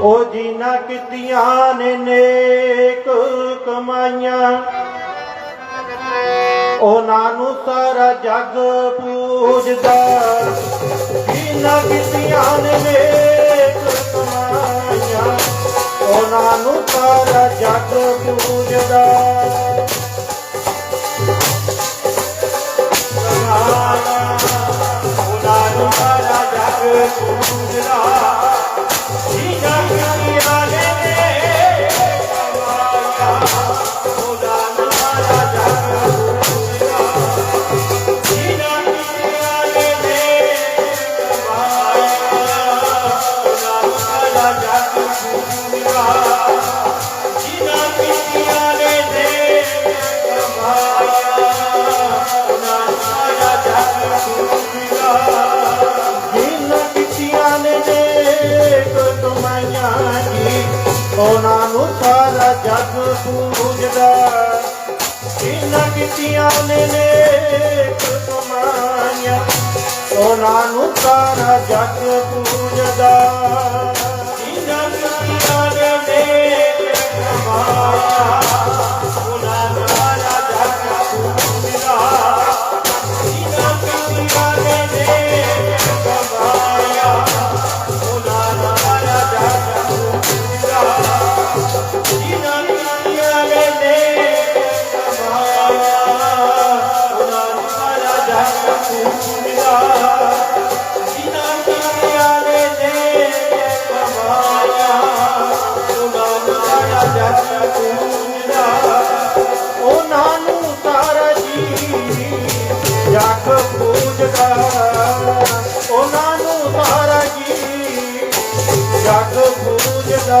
ਉਹ ਜੀਨਾ ਕੀਤੀਆਂ ਨੇ ਨੇਕ ਕਮਾਈਆਂ, ਉਹਨਾਂ ਨੂੰ ਸਾਰਾ ਜਗ ਪੂਜਦਾ। ਜੀਨਾ ਕੀਤੀਆਂ ਨੇ ਨੇਕ ਕਮਾਈਆਂ, ਉਹਨਾਂ ਨੂੰ ਸਾਰਾ ਜਗ ਪੂਜਦਾ। ਉਹਨਾਂ ਨੂੰ ਸਾਰਾ ਜੱਗ ਪੂਜਦਾ। ਉਹਨਾਂ ਨੂੰ ਸਾਰਾ ਜੱਗ ਪੂਜਦਾ ਇਹਨਾਂ ਕੀਤੀਆਂ ਨੇ ਨੇਕ ਕਮਾਈਆਂ। ਉਹਨਾਂ ਨੂੰ ਸਾਰਾ ਜੱਗ ਪੂਜਦਾ जग पूजला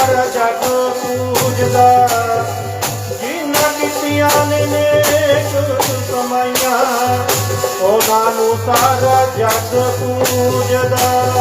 ਸਾਰ ਪੂਜਦਾ। ਜਿਨ੍ਹਾਂ ਕੀਤੀਆਂ ਨੇ ਨੇਕ ਕਮਾਈਆਂ ਉਹਨਾਂ ਸਾਰਾ ਜਗ ਪੂਜਦਾ।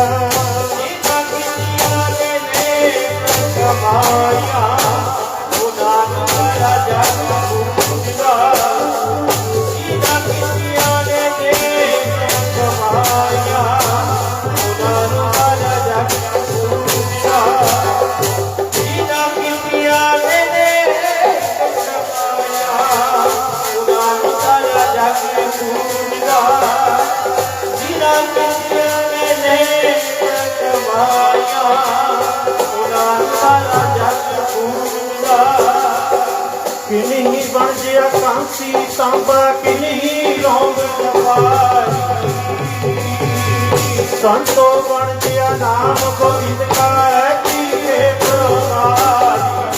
ਕਿਨੀ ਬਣ ਜਿਆ ਕਾਂਸੀ ਤਾਂਬਾ ਕਿਨੀ ਰੋਂਗ ਜਵਾਈ ਸੰਤੋ ਬਣ ਜਿਆ ਨਾਮ ਗੋਬਿੰਦ ਕਾ ਕੀਏ ਪ੍ਰਵਾਈ